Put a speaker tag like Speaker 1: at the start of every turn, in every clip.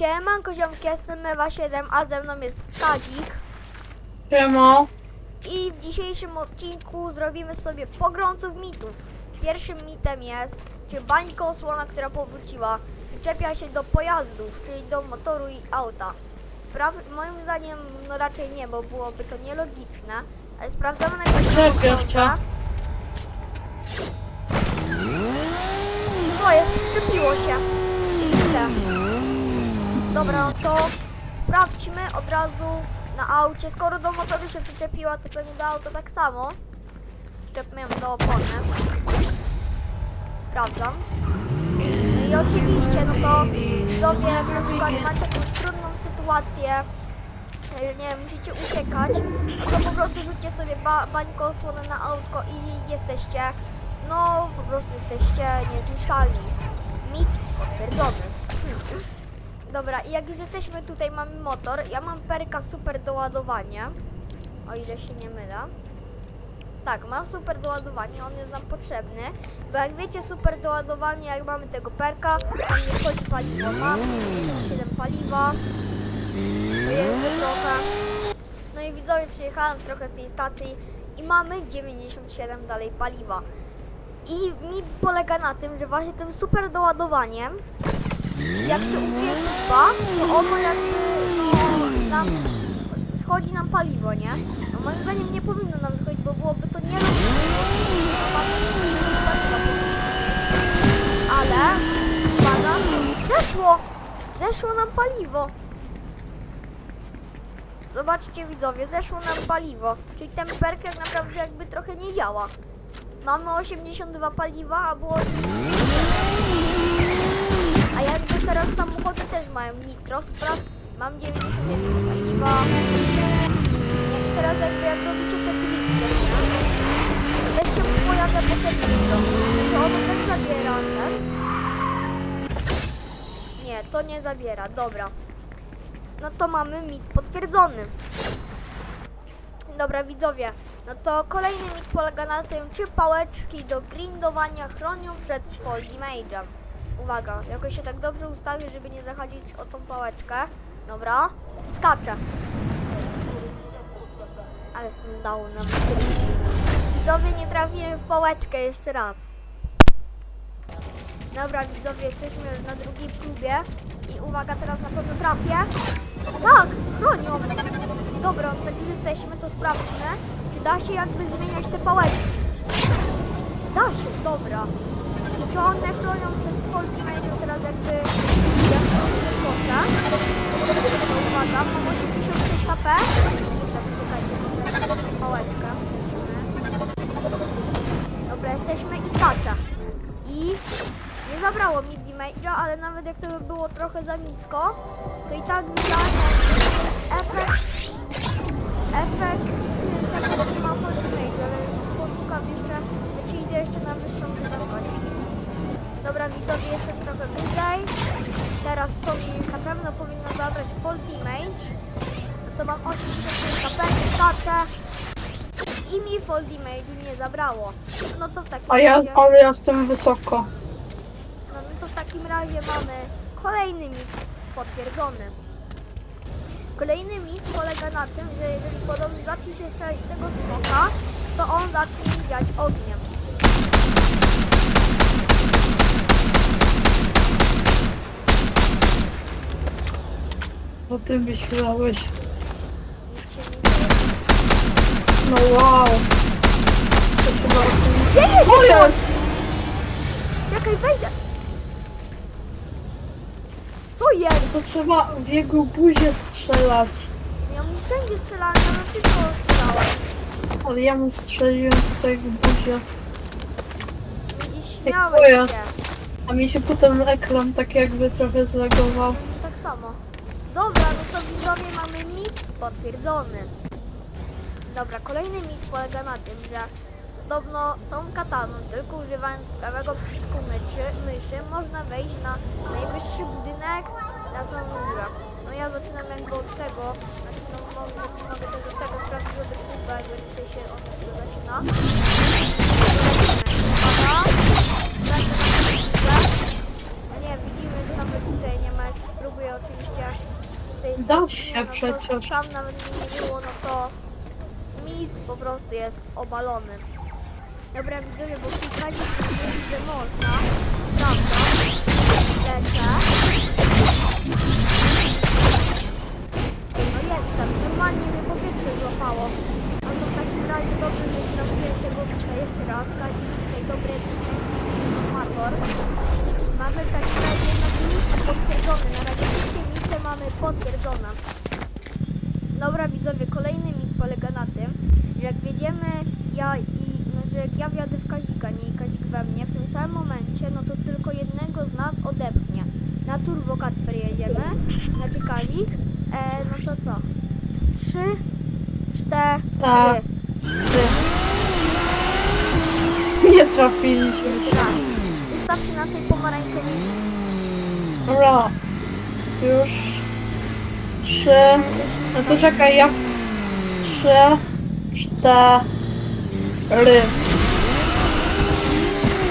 Speaker 1: Siemanko ziomki, jestem Ewa 7, a ze mną jest Kazik.
Speaker 2: Siema.
Speaker 1: I w dzisiejszym odcinku zrobimy sobie pogromców mitów. Pierwszym mitem jest, czy bańka osłona, która powróciła, przyczepia się do pojazdów, czyli do motoru i auta. Spraw moim zdaniem no raczej nie, bo byłoby to nielogiczne, ale sprawdzamy najpierw. O, jest, przyczepiło się. Dobra, no to sprawdźmy od razu na aucie. Skoro do motoru się przyczepiła, to pewnie do auta tak samo. Przyczepmy ją do opony. Sprawdzam. No i oczywiście, no to sobie jak na przykład macie jakąś trudną sytuację, e, nie wiem, musicie uciekać, to po prostu rzućcie sobie ba bańkę osłonę na autko i jesteście, no po prostu jesteście niezniszczalni. Mit potwierdzony. Hmm. Dobra, i jak już jesteśmy tutaj, mamy motor. Ja mam perka super doładowanie. O ile się nie mylę. Tak, mam super doładowanie, on jest nam potrzebny. Bo jak wiecie, super doładowanie, jak mamy tego perka, tam nie wchodzi paliwo. Mam 7 paliwa. To trochę. No i widzowie, przyjechałem trochę z tej stacji i mamy 97 dalej paliwa. I mit polega na tym, że właśnie tym super doładowaniem jak się użyje kupa, to ono jakby no, nam schodzi nam paliwo, nie? No moim zdaniem nie powinno nam schodzić, bo byłoby to powinno. Ale uwaga, zeszło! Zeszło nam paliwo. Zobaczcie widzowie, zeszło nam paliwo. Czyli ten perker naprawdę jakby trochę nie działa. Mamy 82 paliwa, a było a jakby teraz samochody też mają nitro, spraw mam 91 paliwa. Jak teraz jakby jak robicie te klipy, nie? Weźcie pojadę po te nitro. To ono też zabiera, nie? Nie, to nie zabiera, dobra. No to mamy mit potwierdzony. Dobra widzowie, no to kolejny mit polega na tym, czy pałeczki do grindowania chronią przed fall damage'em. Uwaga, jakoś się tak dobrze ustawię, żeby nie zachodzić o tą pałeczkę. Dobra, i skaczę. Ale tym downem. Widzowie, nie trafiłem w pałeczkę jeszcze raz. Dobra, widzowie, jesteśmy już na drugiej próbie. I uwaga, teraz na pewno trafię. Tak, chronią. Dobra, tak już jesteśmy, to sprawdźmy, czy da się jakby zmieniać te pałeczki. Da się, dobra. Czy one chronią przed polskim medium teraz jakby jak to wyskoczę? To uwaga, mam 86 HP. Tak, czekajcie, pałeczkę. Dobra, jesteśmy i skaczę. I nie zabrało mi damage'a, ale nawet jak to by było trochę za nisko, to i tak widziałem efekt tego, że ma full damage, ale poszukam jeszcze, czy idę jeszcze na wyższą wysokość. Widzowie, jeszcze trochę wyżej. Teraz to mi na pewno powinno zabrać full damage. No to mam 85 HP, skaczę. I mi full damage nie zabrało. No to w takim
Speaker 2: A ja,
Speaker 1: razie...
Speaker 2: ale ja jestem wysoko.
Speaker 1: No, no to w takim razie mamy kolejny mit potwierdzony. Kolejny mit polega na tym, że jeżeli podobny zacznie się strzelać tego smoka, to on zacznie wiać ogniem.
Speaker 2: Co ty myślałeś? No wow. To chyba...
Speaker 1: Dzieje
Speaker 2: O
Speaker 1: się to!
Speaker 2: jest!
Speaker 1: Czekaj, wejdę! Co jest?
Speaker 2: To trzeba w jego buzię strzelać.
Speaker 1: Ja mu wszędzie strzelałem, ja na wszystko strzelałem.
Speaker 2: Ale ja mu strzeliłem tutaj w buzię.
Speaker 1: Widzisz,
Speaker 2: Jak
Speaker 1: śmiałeś
Speaker 2: pojazd.
Speaker 1: się.
Speaker 2: A mi się potem ekran tak jakby trochę zlagował.
Speaker 1: Tak samo. Dobra, no to widzowie mamy mit potwierdzony. Dobra, kolejny mit polega na tym, że podobno tą kataną, tylko używając prawego przycisku myszy, myszy można wejść na najwyższy budynek na samą górę. No ja zaczynam jakby od tego, znaczy no mogę, mogę też od tego sprawdzić jakby tutaj się tego zaczyna.
Speaker 2: Da się
Speaker 1: no to
Speaker 2: przecież.
Speaker 1: Tam nawet nie było, no to mit po prostu jest obalony. Dobra, widzowie, bo kilkadziesiąt mówi, że można. Prawda? Lecę. No jestem, normalnie mnie powietrze złapało. No to w takim razie dobrze, że zrobiłem tego tutaj jeszcze raz. Kazik tutaj dobry informator. Mamy w takim razie mit potwierdzony. Na razie mamy potwierdzone. Dobra widzowie, kolejny mit polega na tym, że jak wjedziemy ja i no, że jak ja wjadę w Kazika, nie i Kazik we mnie, w tym samym momencie, no to tylko jednego z nas odepchnie. Na turbo Kacper jedziemy, znaczy Kazik, e, no to co? Trzy, cztery.
Speaker 2: Tak. Nie trafiliśmy.
Speaker 1: Raz. Ustawcie na tej pomarańczowej
Speaker 2: Dobra. Już. Trzy. No to czekaj, ja. Trzy. Cztery.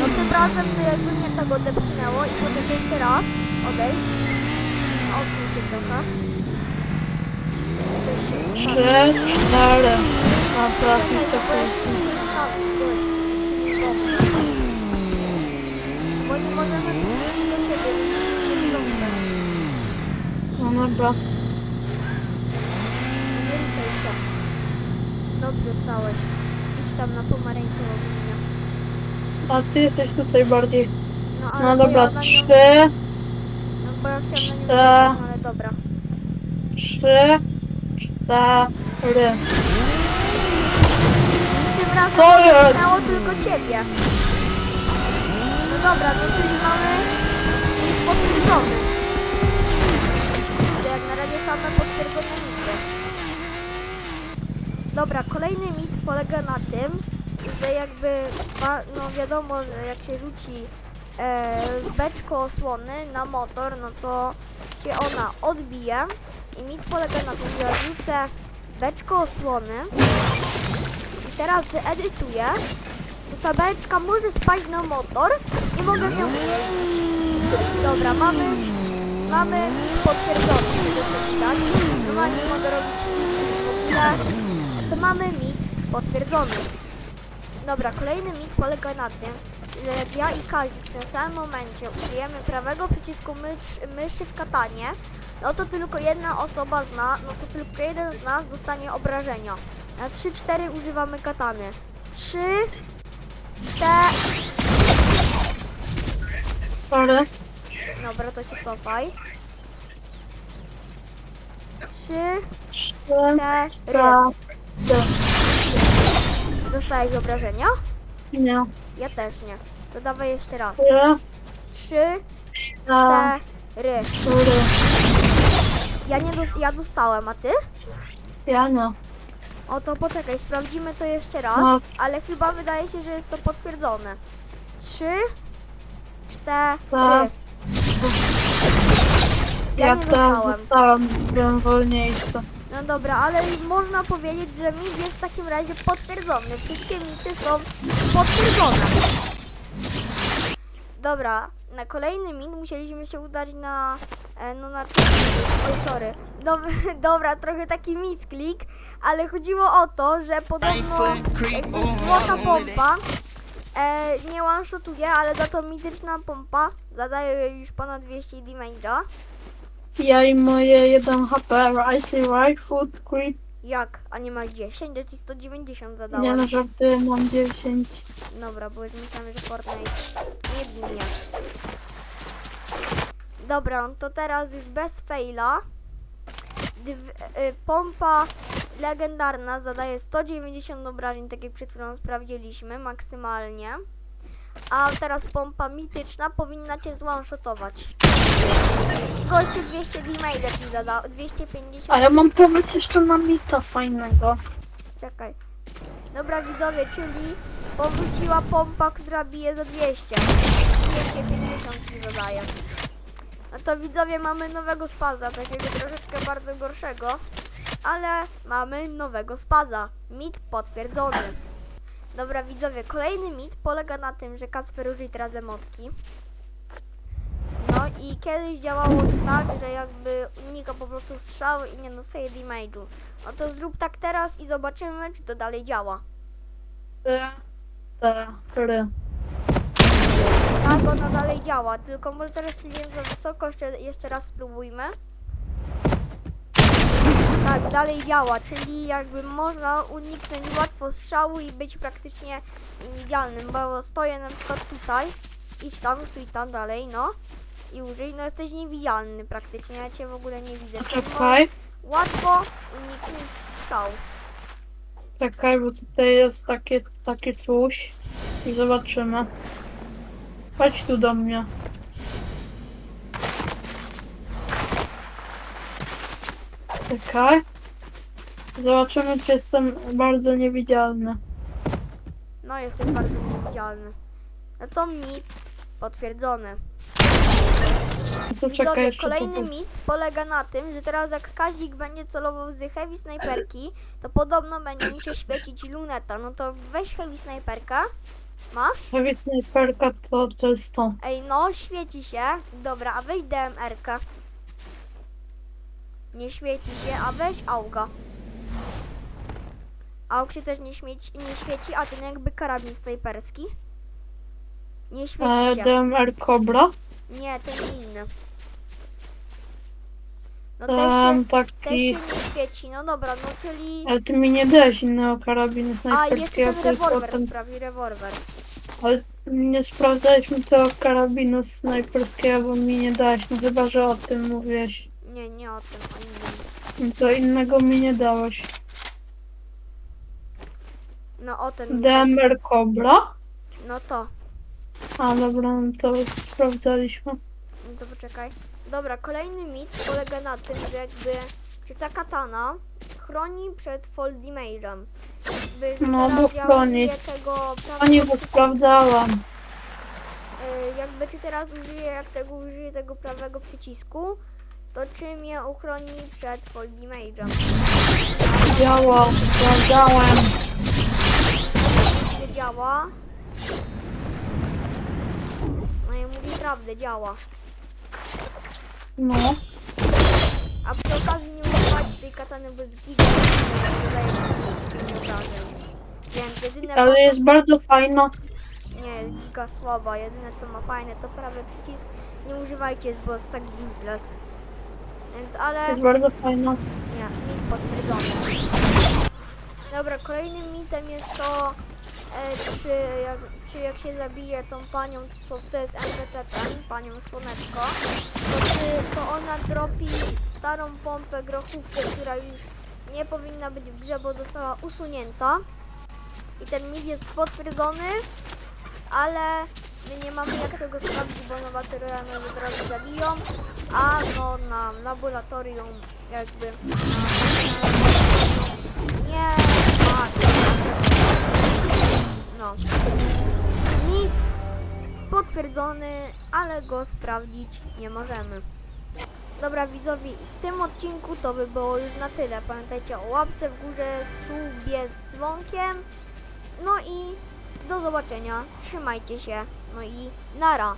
Speaker 1: No tym razem to jakby mnie tak odepchnęło i potem jeszcze raz odejdź. Odsuń się trochę.
Speaker 2: Trzy. Cztery. To
Speaker 1: bo jeszcze
Speaker 2: jest.
Speaker 1: Dobrze. Bo nie możemy do siebie.
Speaker 2: No dobra.
Speaker 1: Nie ruszaj się. Dobrze stałeś. Idź tam na pomarańczową linię.
Speaker 2: A ty jesteś tutaj bardziej.
Speaker 1: No, ale
Speaker 2: No
Speaker 1: bo
Speaker 2: dobra,
Speaker 1: ja na nią-
Speaker 2: trzy.
Speaker 1: No bo ja chciałem na nią
Speaker 2: cztery.
Speaker 1: jechać, no ale dobra.
Speaker 2: Trzy. Cztery.
Speaker 1: Tym razem
Speaker 2: Co jest?
Speaker 1: Miało tylko ciebie. No dobra, no czyli mamy mit potwierdzony. To jak na razie same potwierdzone mity. Dobra, kolejny mit polega na tym, że jakby, no wiadomo, że jak się rzuci e, beczko osłony na motor, no to się ona odbije. I mit polega na tym, że rzucę beczko osłony i teraz wyedytuję, to ta beczka może spaść na motor i mogę ją Dobra, mamy mamy to widać. Normalnie mogę robić. Mamy mit potwierdzony. Dobra, kolejny mit polega na tym, że ja i Kazik w tym samym momencie użyjemy prawego przycisku mysz, myszy w katanie, no to tylko jedna osoba zna, no to tylko jeden z nas dostanie obrażenia. Na 3-4 używamy katany. 3, 4,
Speaker 2: Sorry.
Speaker 1: dobra to się cofaj. 3,
Speaker 2: Trzy.
Speaker 1: 4,
Speaker 2: Cztery.
Speaker 1: Dostałeś obrażenia?
Speaker 2: Nie.
Speaker 1: Ja też nie. To dawaj jeszcze raz.
Speaker 2: Trzy.
Speaker 1: 3,
Speaker 2: Cztery.
Speaker 1: 4. Ja nie dos- ja dostałem, a ty?
Speaker 2: Ja nie.
Speaker 1: O to poczekaj, sprawdzimy to jeszcze raz,
Speaker 2: No.
Speaker 1: ale chyba wydaje się, że jest to potwierdzone. Trzy, cztery.
Speaker 2: Tak.
Speaker 1: Ja
Speaker 2: Ja
Speaker 1: nie
Speaker 2: teraz
Speaker 1: dostałem.
Speaker 2: dostałam. Byłem wolniejszy.
Speaker 1: No dobra, ale można powiedzieć, że mit jest w takim razie potwierdzony. Wszystkie mity są potwierdzone. Dobra, na kolejny mit musieliśmy się udać na... E, no na... Oj, sorry. Dob dobra, trochę taki misklik, ale chodziło o to, że podobno złota pompa e, nie one-shotuje, ale za to mityczna pompa zadaje już ponad 200 damage'a.
Speaker 2: Ja i moje 1 HP, Icy Rifle, Creep.
Speaker 1: Jak? A nie masz 10? Ja ci 190 zadałem.
Speaker 2: Nie no, żarty, mam 10.
Speaker 1: Dobra, bo już myślałem, że Fortnite nie ginie. Dobra, to teraz już bez faila. Y, pompa legendarna zadaje 190 obrażeń, tak jak przed chwilą sprawdziliśmy, maksymalnie. A teraz pompa mityczna powinna cię zwanshotować. Gościu 200 damage ci zadał, 250.
Speaker 2: A ja mam pomysł jeszcze na mita fajnego.
Speaker 1: Czekaj. Dobra widzowie, czyli powróciła pompa, która bije za 200. 250 mi zadaje. No to widzowie mamy nowego spaza, takiego troszeczkę bardzo gorszego. Ale mamy nowego spaza. Mit potwierdzony. Dobra widzowie, kolejny mit polega na tym, że Kacper użyj teraz emotki. No i kiedyś działało to tak, że jakby unika po prostu strzały i nie dostaje damage'u. No to zrób tak teraz i zobaczymy, czy to dalej działa. Tak, ona dalej działa, tylko może teraz strzeliłem za wysoko, jeszcze, jeszcze raz spróbujmy. Dalej działa, czyli jakby można uniknąć łatwo strzału i być praktycznie niewidzialnym, bo stoję na przykład tutaj, idź tam, stój tam dalej, no i użyj, no jesteś niewidzialny praktycznie, ja cię w ogóle nie widzę.
Speaker 2: Czekaj,
Speaker 1: Łatwo uniknąć strzału.
Speaker 2: czekaj, bo tutaj jest takie, takie coś. I zobaczymy. Chodź tu do mnie. Czekaj. Zobaczymy, czy jestem bardzo niewidzialny.
Speaker 1: No, jesteś bardzo niewidzialny. No to mit potwierdzony.
Speaker 2: To czekaj
Speaker 1: Widzowie,
Speaker 2: jeszcze.
Speaker 1: kolejny
Speaker 2: tutaj.
Speaker 1: mit polega na tym, że teraz jak Kazik będzie celował z heavy snajperki, to podobno będzie mu się świecić luneta. No to weź heavy snajperka. Masz?
Speaker 2: Heavy snajperka to, to jest to.
Speaker 1: Ej, no, świeci się. Dobra, a weź DMR-kę. Nie świeci się, a weź auga. Aug się też nie, śmieci, nie świeci, a ten jakby karabin snajperski. Nie świeci
Speaker 2: E,
Speaker 1: się.
Speaker 2: DMR Cobra.
Speaker 1: Nie, ten inny. No też się, też się
Speaker 2: taki.
Speaker 1: nie świeci, no dobra, no czyli...
Speaker 2: Ale ty mi nie dałeś innego karabinu
Speaker 1: A, jeszcze
Speaker 2: snajperskiego,
Speaker 1: ten
Speaker 2: tylko
Speaker 1: rewolwer
Speaker 2: ten.
Speaker 1: sprawi, rewolwer.
Speaker 2: Ale nie sprawdzaliśmy tego karabinu snajperskiego, bo mi nie dałeś. No chyba, że o tym mówiłeś.
Speaker 1: Nie, nie o tym, o innym.
Speaker 2: No Co innego mi nie dałeś.
Speaker 1: No o ten,
Speaker 2: DMR Cobra?
Speaker 1: no to.
Speaker 2: A dobra, no to sprawdzaliśmy.
Speaker 1: No to poczekaj. Dobra, kolejny mit polega na tym, że jakby, czy ta katana chroni przed fall damage'em.
Speaker 2: No, bo chroni.
Speaker 1: tego
Speaker 2: nie,
Speaker 1: prawego
Speaker 2: bo sprawdzałam.
Speaker 1: y, jakby czy teraz użyję, jak tego użyję tego prawego przycisku, to czy mnie uchroni przed fall damage'em?
Speaker 2: Działa, sprawdzałem.
Speaker 1: Czy działa? No i mówi prawdę, działa.
Speaker 2: No.
Speaker 1: A przy okazji nie używajcie tej katany, jest giga obrażeń. Więc jedyne
Speaker 2: Ale jest bardzo fajna.
Speaker 1: Nie, giga słaba. Jedyne co ma fajne to prawy przycisk. Nie używajcie, bo jest tak useless. Więc ale...
Speaker 2: Jest bardzo fajna.
Speaker 1: Nie, mit potwierdzony. Dobra, kolejnym mitem jest to, e, czy, jak, czy jak się zabije tą panią, co to jest MPT, panią Słoneczko, to czy to ona dropi starą pompę grochówkę, która już nie powinna być w grze, bo została usunięta. I ten mit jest potwierdzony, ale my nie mamy jak tego sprawdzić, bo nowatoriany od razu zabiją, a no na laboratorium jakby na, na, potwierdzony, ale go sprawdzić nie możemy. Dobra widzowie, w tym odcinku to by było już na tyle. Pamiętajcie o łapce w górze, subie z dzwonkiem. No i do zobaczenia. Trzymajcie się. No i nara.